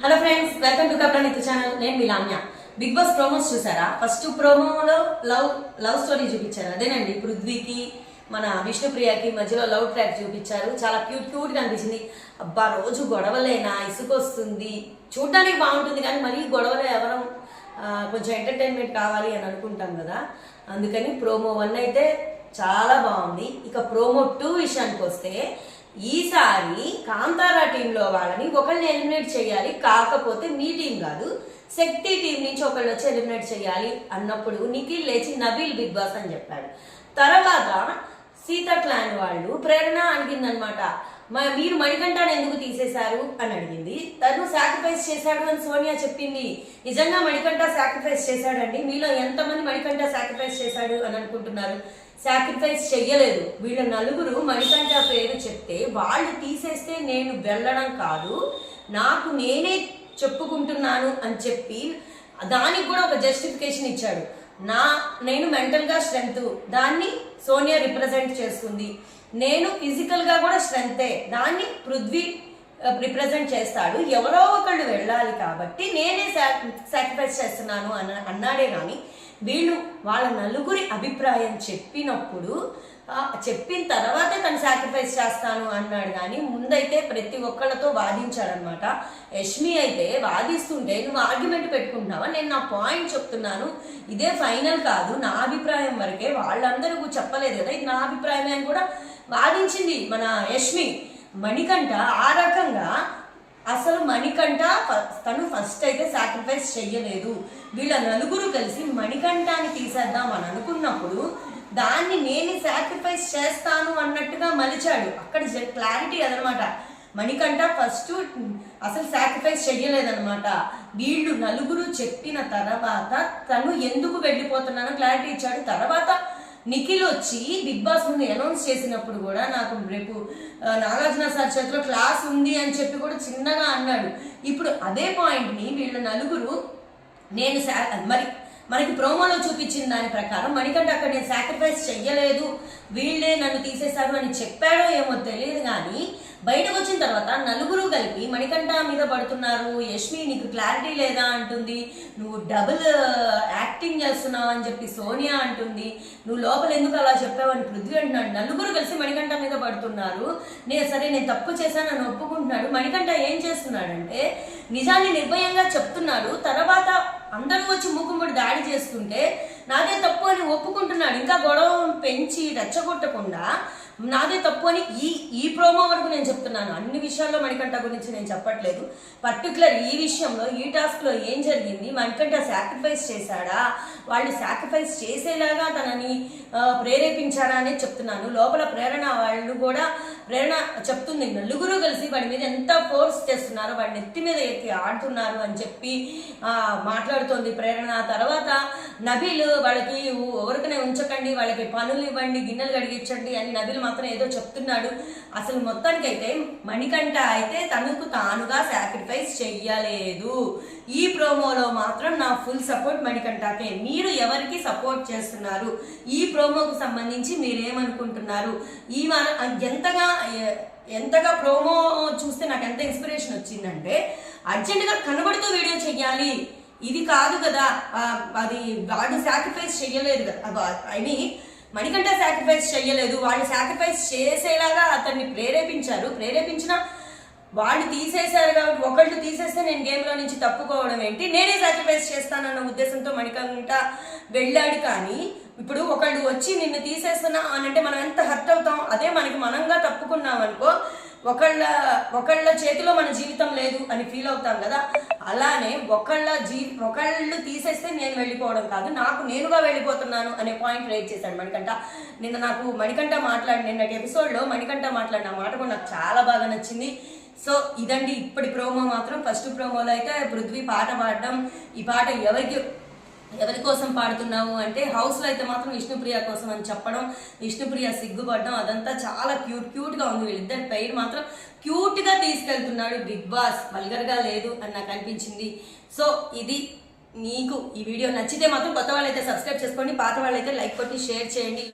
Hello friends welcome to Kapra Nitya channel నేను మీ Lamya Bigg Boss promos చూసారా? First ప్రోమోలో లవ్ లవ్ స్టోరీ చూపించారు. అదేనండి పృథ్వీకి మన విష్ణుప్రియకి మధ్యలో లవ్ ట్రాక్ చూపించారు. చాలా క్యూట్ క్యూట్గా అనిపించింది. అబ్బా రోజు గొడవలేనా ఇసుకొస్తుంది. చూడడానికి బాగుంటుంది కానీ మరీ గొడవలు ఎవరం కొంచెం ఎంటర్టైన్మెంట్ కావాలి అని అనుకుంటాం కదా. అందుకని ప్రోమో వన్ అయితే చాలా బాగుంది. ఇక ప్రోమో టూ విషయానికి వస్తే ఈసారి కాంతారా టీంలో వాళ్ళని ఒకళ్ళని ఎలిమినేట్ చేయాలి కాకపోతే మీ టీం కాదు శక్తి టీం నుంచి ఒకళ్ళు వచ్చి ఎలిమినేట్ చేయాలి అన్నప్పుడు నిఖిల్ లేచి నబీల్ బిగ్ బాస్ అని చెప్పాడు. తర్వాత సీత క్లాన్ వాళ్ళు ప్రేరణ అడిగిందనమాట మీరు మణికంఠాన్ని ఎందుకు తీసేశారు అని అడిగింది. తను సాక్రిఫైస్ చేశాడు అని సోనియా చెప్పింది. నిజంగా మణికంఠ సాక్రిఫైస్ చేశాడండి? మీలో ఎంతమంది మణికంఠ సాక్రిఫైస్ చేశాడు అని అనుకుంటున్నారు? సాక్రిఫైస్ చెయ్యలేదు. వీళ్ళ నలుగురు మణికంఠ పేరు చెప్తే వాళ్ళు తీసేస్తే నేను వెళ్ళడం కాదు. నాకు నేనే చెప్పుకుంటున్నాను అని చెప్పి దానికి కూడా ఒక జస్టిఫికేషన్ ఇచ్చాడు. నా నేను మెంటల్గా స్ట్రెంగ్త్ దాన్ని సోనియా రిప్రజెంట్ చేస్తుంది. నేను ఫిజికల్గా కూడా స్ట్రెంగ్తే దాన్ని పృథ్వీ రిప్రజెంట్ చేస్తాడు. ఎవరో ఒకళ్ళు వెళ్ళాలి కాబట్టి నేనే సాక్రిఫైస్ చేస్తున్నాను అన్న అన్నాడే కానీ వీళ్ళు వాళ్ళ నలుగురి అభిప్రాయం చెప్పినప్పుడు చెప్పిన తర్వాతే తను సాక్రిఫైస్ చేస్తాను అన్నాడు. కానీ ముందైతే ప్రతి ఒక్కళ్ళతో వాదించాడనమాట యష్మి అయితే వాదిస్తుంటే నువ్వు ఆర్గ్యుమెంట్ పెట్టుకుంటున్నావా? నేను నా పాయింట్ చెప్తున్నాను. ఇదే ఫైనల్ కాదు. నా అభిప్రాయం వరకే వాళ్ళందరూ చెప్పలేదు కదా. ఇది నా అభిప్రాయమే అని కూడా వాదించింది మన యష్మి. మణికంఠ ఆ రకంగా అసలు మణికంఠ తను ఫస్ట్ అయితే సాక్రిఫైస్ చెయ్యలేదు. వీళ్ళ నలుగురు కలిసి మణి మణికంఠాన్ని తీసేద్దాం అని అనుకున్నప్పుడు దాన్ని నేను సాక్రిఫైస్ చేస్తాను అన్నట్టుగా మలిచాడు. అక్కడ క్లారిటీ అదనమాట. మణికంఠ ఫస్ట్ అసలు సాక్రిఫైస్ చెయ్యలేదనమాట. వీళ్ళు నలుగురు చెప్పిన తర్వాత తను ఎందుకు వెళ్ళిపోతున్నానో క్లారిటీ ఇచ్చాడు. తర్వాత నిఖిల్ వచ్చి బిగ్ బాస్ ముందు అనౌన్స్ చేసినప్పుడు కూడా నాకు రేపు నాగార్జున సార్ చేతిలో క్లాస్ ఉంది అని చెప్పి కూడా చిన్నగా అన్నాడు. ఇప్పుడు అదే పాయింట్ని వీళ్ళ నలుగురు నేను సా- మరి మనకి ప్రోమోలో చూపించిన దాని ప్రకారం మణికంఠ అక్కడ నేను సాక్రిఫైస్ చెయ్యలేదు. వీళ్ళే నన్ను తీసేశారు అని చెప్పాడో ఏమో తెలియదు కానీ బయటకు వచ్చిన తర్వాత నలుగురు కలిపి మణికంఠ మీద పడుతున్నారు. యష్మి నీకు క్లారిటీ లేదా అంటుంది. నువ్వు డబుల్ యాక్టింగ్ చేస్తున్నావు అని చెప్పి సోనియా అంటుంది. నువ్వు లోపల ఎందుకు అలా చెప్పావని పృథ్వీ అంటున్నాడు. నలుగురు కలిసి మణికంఠ మీద పడుతున్నారు. నేను సరే నేను తప్పు చేశాను అని ఒప్పుకుంటున్నాడు. మణికంఠ ఏం చేస్తున్నాడంటే నిజాన్ని నిర్భయంగా చెప్తున్నాడు. తర్వాత అందరూ వచ్చి మూకుమ్మడి దాడి చేస్తుంటే నాదే తప్పు అని ఒప్పుకుంటున్నాడు. ఇంకా గొడవ పెంచి రెచ్చగొట్టకుండా నాదే తప్పు అని ఈ ఈ ప్రోమో వరకు నేను చెప్తున్నాను. అన్ని విషయాల్లో మణికంఠ గురించి నేను చెప్పట్లేదు. పర్టికులర్ ఈ విషయంలో ఈ టాస్క్లో ఏం జరిగింది? మణికంఠ సాక్రిఫైస్ చేశాడా? వాళ్ళు సాక్రిఫైస్ చేసేలాగా తనని ప్రేరేపించాడా అనేది చెప్తున్నాను. లోపల ప్రేరణ వాళ్ళు కూడా ప్రేరణ చెప్తుంది. నలుగురు కలిసి వాడి మీద ఎంత ఫోర్స్ చేస్తున్నారో వాడి నెత్తి మీద ఎక్కి ఆడుతున్నారు అని చెప్పి మాట్లాడుతోంది ప్రేరణ. తర్వాత నబీలు వాడికి ఎవరు ఉంచకండి వాళ్ళకి పనులు ఇవ్వండి గిన్నెలు కడిగించండి అని నదులు మాత్రం ఏదో చెప్తున్నాడు. అసలు మొత్తానికైతే మణికంఠ అయితే తనకు తానుగా సాక్రిఫైస్ చెయ్యలేదు. ఈ ప్రోమోలో మాత్రం నా ఫుల్ సపోర్ట్ మణికంఠకే. మీరు ఎవరికి సపోర్ట్ చేస్తున్నారు? ఈ ప్రోమోకు సంబంధించి మీరేమనుకుంటున్నారు? ఈ ఎంతగా ఎంతగా ప్రోమో చూస్తే నాకు ఎంత ఇన్స్పిరేషన్ వచ్చిందంటే అర్జెంటుగా కనబడుతూ వీడియో చెయ్యాలి. ఇది కాదు కదా. అది వాడు సాక్రిఫైస్ చెయ్యలేదు కదా. ఐ మీన్ మణికంఠ సాక్రిఫైస్ చెయ్యలేదు. వాళ్ళు సాక్రిఫైస్ చేసేలాగా అతన్ని ప్రేరేపించారు. ప్రేరేపించిన వాళ్ళు తీసేశారు కాబట్టి ఒకళ్ళు తీసేస్తే నేను గేమ్లో నుంచి తప్పుకోవడం ఏంటి? నేనే సాక్రిఫైస్ చేస్తానన్న ఉద్దేశంతో మణికంఠ వెళ్ళాడు కానీ ఇప్పుడు ఒకళ్ళు వచ్చి నిన్ను తీసేస్తున్నా అని అంటే మనం ఎంత హర్ట్ అవుతాం? అదే మనకి మనంగా తప్పుకున్నాం అనుకో ఒకళ్ళ ఒకళ్ళ చేతిలో మన జీవితం లేదు అని ఫీల్ అవుతాం కదా. అలానే ఒకళ్ళ జీ ఒకళ్ళు తీసేస్తే నేను వెళ్ళిపోవడం కాదు నాకు నేనుగా వెళ్ళిపోతున్నాను అనే పాయింట్ రేట్ చేశాడు మణికంఠ. నిన్న నాకు మణికంఠ మాట్లాడి నిన్నటి ఎపిసోడ్లో మణికంఠ మాట్లాడిన మాట కూడా నాకు చాలా బాగా నచ్చింది. సో ఇదండి ఇప్పటి ప్రోమో మాత్రం. ఫస్ట్ ప్రోమోలో అయితే పృథ్వీ పాట పాడడం. ఈ పాట ఎవరికి ఎవరి కోసం పాడుతున్నావు అంటే హౌస్లో అయితే మాత్రం విష్ణుప్రియ కోసం అని చెప్పడం విష్ణుప్రియ సిగ్గుపడడం అదంతా చాలా క్యూట్ క్యూట్గా ఉంది. వీళ్ళిద్దరి పేరు మాత్రం క్యూట్గా తీసుకెళ్తున్నాడు బిగ్ బాస్. వల్గర్గా లేదు అని నాకు అనిపించింది. సో ఇది మీకు ఈ వీడియో నచ్చితే మాత్రం కొత్త వాళ్ళైతే సబ్స్క్రైబ్ చేసుకోండి. పాత వాళ్ళైతే లైక్ కొట్టి షేర్ చేయండి.